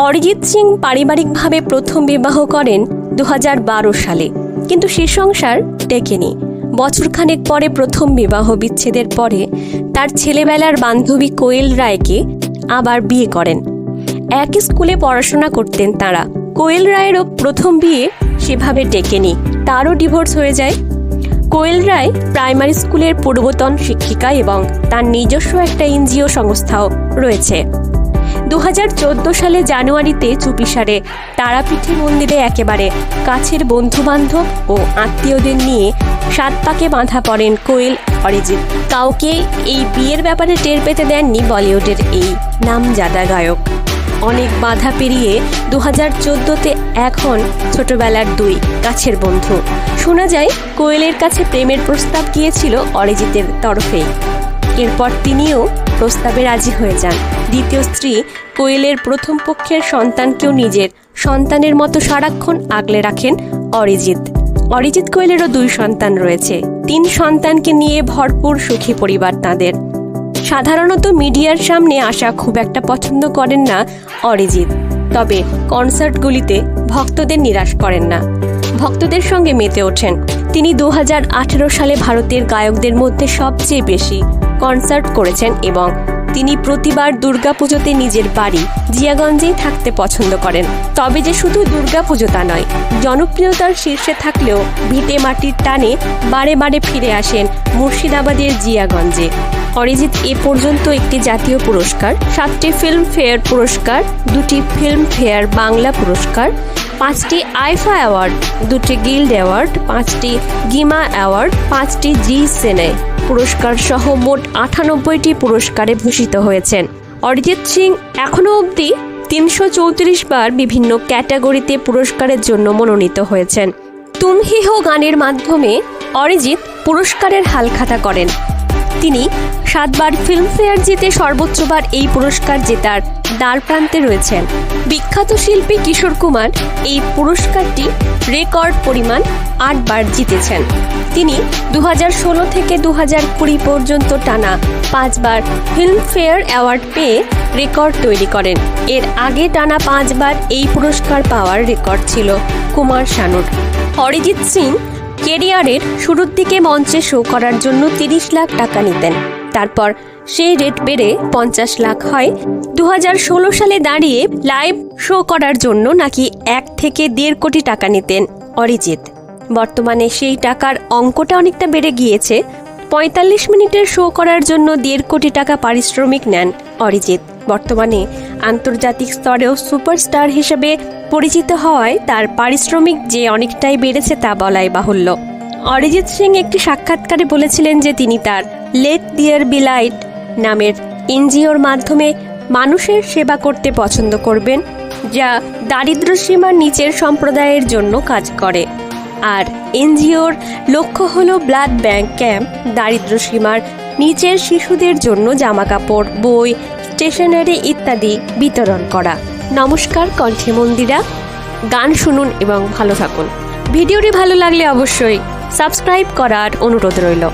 অরিজিৎ সিং পারিবারিকভাবে প্রথম বিবাহ করেন দু হাজার বারো সালে। কিন্তু সে সংসার টেকেনি। বছরখানেক পরে প্রথম বিবাহ বিচ্ছেদের পরে তার ছেলেবেলার বান্ধবী কোয়েল রায়কে আবার বিয়ে করেন। একই স্কুলে পড়াশোনা করতেন তারা। কোয়েল রায়েরও প্রথম বিয়ে সেভাবে টেকেনি। তারও ডিভোর্স হয়ে যায়। কোয়েল রায় প্রাইমারি স্কুলের পূর্বতন শিক্ষিকা এবং তার নিজস্ব একটা এনজিও সংস্থাও রয়েছে। দু হাজার চোদ্দ সালে জানুয়ারিতে চুপিসারে। তারাপীঠের মন্দিরে একেবারে। কাছের বন্ধুবান্ধব ও আত্মীয়দের নিয়ে সাত পাকে বাঁধা পড়েন কোয়েল অরিজিৎ। কাউকে এই বিয়ের ব্যাপারে টের পেতে দেননি বলিউডের এই নামজাদা গায়ক। অনেক বাধা পেরিয়ে দু হাজার চোদ্দোতে এখন ছোটবেলার দুই কাছের বন্ধু। শোনা যায়, কোয়েলের কাছে প্রেমের প্রস্তাব গিয়েছিল অরিজিতের তরফেই। এরপর তিনিও প্রস্তাবে রাজি হয়ে যান। দ্বিতীয় স্ত্রী কোয়েলের প্রথম পক্ষের সন্তানকেও নিজের সন্তানের মতো সারাক্ষণ আগলে রাখেন অরিজিৎ। অরিজিৎ কোয়েলেরও দুই সন্তান রয়েছে। তিন সন্তানকে নিয়ে ভরপুর সুখী পরিবার তাদের। সাধারণত মিডিয়ার সামনে আসা খুব একটা পছন্দ করেন না অরিজিৎ। তবে কনসার্টগুলিতে ভক্তদের নিরাশ করেন না। ভক্তদের সঙ্গে মেতে ওঠেন তিনি দু হাজার আঠারো সালে ভারতের গায়কদের মধ্যে সবচেয়ে বেশি কনসার্ট করেছেন এবং তিনি প্রতিবার দুর্গাপুজোতে নিজের বাড়ি জিয়াগঞ্জেই থাকতে পছন্দ করেন। তবে যে শুধু দুর্গাপুজো তা নয়, জনপ্রিয়তার শীর্ষে থাকলেও ভিটে মাটির টানে বারে বারে ফিরে আসেন মুর্শিদাবাদের জিয়াগঞ্জে। অরিজিৎ এ পর্যন্ত একটি জাতীয় পুরস্কার, সাতটি ফিল্ম ফেয়ার পুরস্কার, দুটি ফিল্ম ফেয়ার বাংলা পুরস্কার পাঁচটি আইফা অ্যাওয়ার্ড, দুটি গিল্ড অ্যাওয়ার্ড, পাঁচটি গিমা অ্যাওয়ার্ড, পাঁচটি জি সেনে পুরস্কার সহ মোট আটানব্বইটি পুরস্কারে ভূষিত হয়েছেন। অরিজিৎ সিং এখনও অবধি তিনশো চৌত্রিশ বার বিভিন্ন ক্যাটাগরিতে পুরস্কারের জন্য মনোনীত হয়েছেন। তুম হি হো গানের মাধ্যমে অরিজিৎ পুরস্কারের হালখাতা করেন। তিনি সাতবার ফিল্মফেয়ার জিতে সর্বোচ্চবার এই পুরস্কার জেতার দ্বার প্রান্তে রয়েছেন। বিখ্যাত শিল্পী কিশোর কুমার এই পুরস্কারটি রেকর্ড পরিমাণ আটবার জিতেছেন। তিনি দু হাজার ষোলো থেকে দু কুড়ি পর্যন্ত টানা পাঁচবার ফিল্মফেয়ার অ্যাওয়ার্ড পেয়ে রেকর্ড তৈরি করেন। এর আগে টানা পাঁচবার এই পুরস্কার পাওয়ার রেকর্ড ছিল কুমার শানুর। অরিজিৎ সিং কেরিয়ারের শুরুর দিকে মঞ্চে শো করার জন্য তিরিশ লাখ টাকা নিতেন। তারপর সেই রেট বেড়ে পঞ্চাশ লাখ হয়। দু হাজার ষোলো সালে দাঁড়িয়ে লাইভ শো করার জন্য নাকি এক থেকে দেড় কোটি টাকা নিতেন অরিজিৎ। বর্তমানে সেই টাকার অঙ্কটা অনেকটা বেড়ে গিয়েছে। পঁয়তাল্লিশ মিনিটের শো করার জন্য দেড় কোটি টাকা পারিশ্রমিক নেন অরিজিৎ। বর্তমানে আন্তর্জাতিক স্তরেও সুপারস্টার হিসেবে পরিচিত হওয়ায় তার পারিশ্রমিক যে অনেকটাই বেড়েছে তা বলাই বাহুল্য। অরিজিৎ সিং একটি সাক্ষাৎকারে বলেছিলেন যে তিনি তার লেট ডিয়ার বিলাইট নামের এনজিওর মাধ্যমে মানুষের সেবা করতে পছন্দ করবেন, যা দারিদ্র্য সীমার নিচের সম্প্রদায়ের জন্য কাজ করে। আর এনজিওর লক্ষ্য হল ব্লাড ব্যাংক ক্যাম্প দারিদ্র্য সীমার নিচের শিশুদের জন্য জামাকাপড়, বই, স্টেশনারি ইত্যাদি বিতরণ করা। নমস্কার কণ্ঠে মন্দিরা। গান শুনুন এবং ভালো থাকুন। ভিডিওটি ভালো লাগলে অবশ্যই সাবস্ক্রাইব করার অনুরোধ রইল।